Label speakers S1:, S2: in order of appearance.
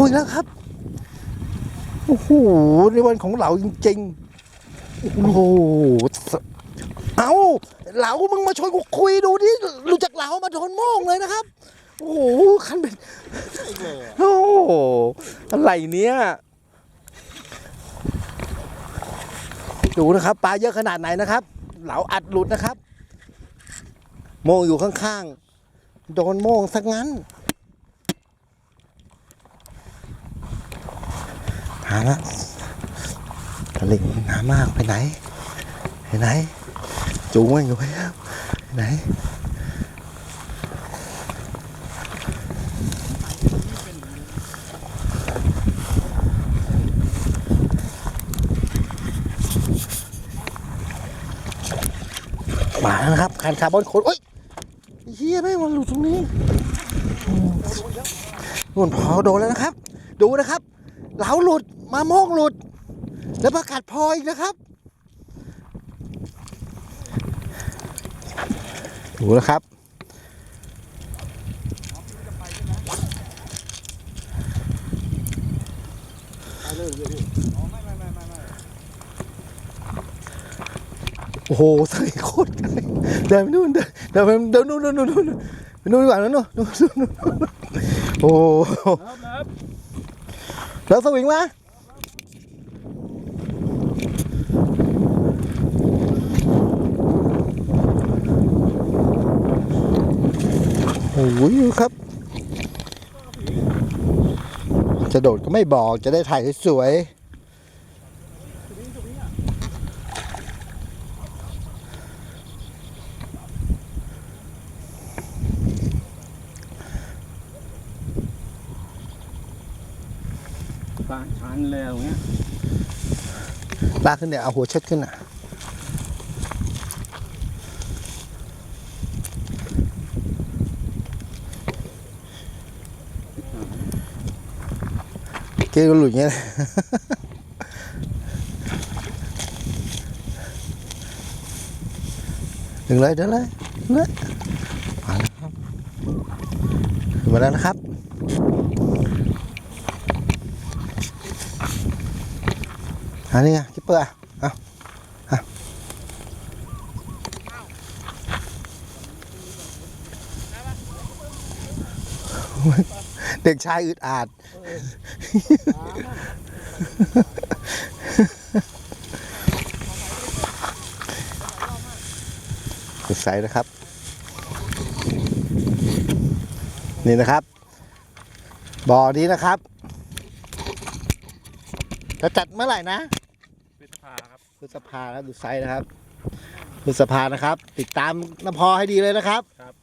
S1: คุยแล้วครับ โอ้โห ในวันของเหลาจริงๆ โอ้โห เอาเหลามึงมาชวนกูคุยดูดิรู้จักเหลามาโดนโม่งเลยนะครับ โอ้โห คันเป็น โอ้โห อะไรเนี้ย ดูนะครับปลาเยอะขนาดไหนนะครับ เหลาอัดหลุดนะครับ โมงอยู่ข้างๆ โดนโมงสักงั้น หาละตะลิงหนามากไปไหนไปไหน จูงมันอยู่ไปแล้วไหนมาแล้วนะครับคันคาร์บอนโคดโอ้ยเฮียแม่งมันหลุดตรงนี้มนู่นพอโดนแล้วนะครับ ดูนะครับ เหลาหลุด มาโมงหลุด แล้วประกาศพออีกนะครับดูนะครับ โอ้โหใส่โคตรไกลเดินไปนู่นเดินเดินไปเดินนู่นนู่นนู่นนู่นนู่นดีกว่านู่นนู่นนู่นโอ้แล้วสวิงมา อ้ยครับ จะโดดก็ไม่บอกจะได้ถ่ายสวยๆ
S2: ปลาชันเลยอย่างเงี้ย
S1: ลากขึ้นเนี่ยเอาหัวเช็ดขึ้นอะ เกก็หลุดอย่างเงี้ยดึงเลยเดินเลยดึงเลยมาแล้วครับขึ้นมาแล้วนะครับอันนี้ไงคิปเปอร์อะเอา เด็กชายอึดอาด สดใสนะครับ นี่นะครับ บ่อนี้นะครับ จะจัดเมื่อไหร่นะ
S2: เป็นสภาครับ
S1: พฤษภาแล้วดูไซส์นะครับพฤษภานะครับ ติดตามน้ำพอให้ดีเลยนะครับ
S2: ครับ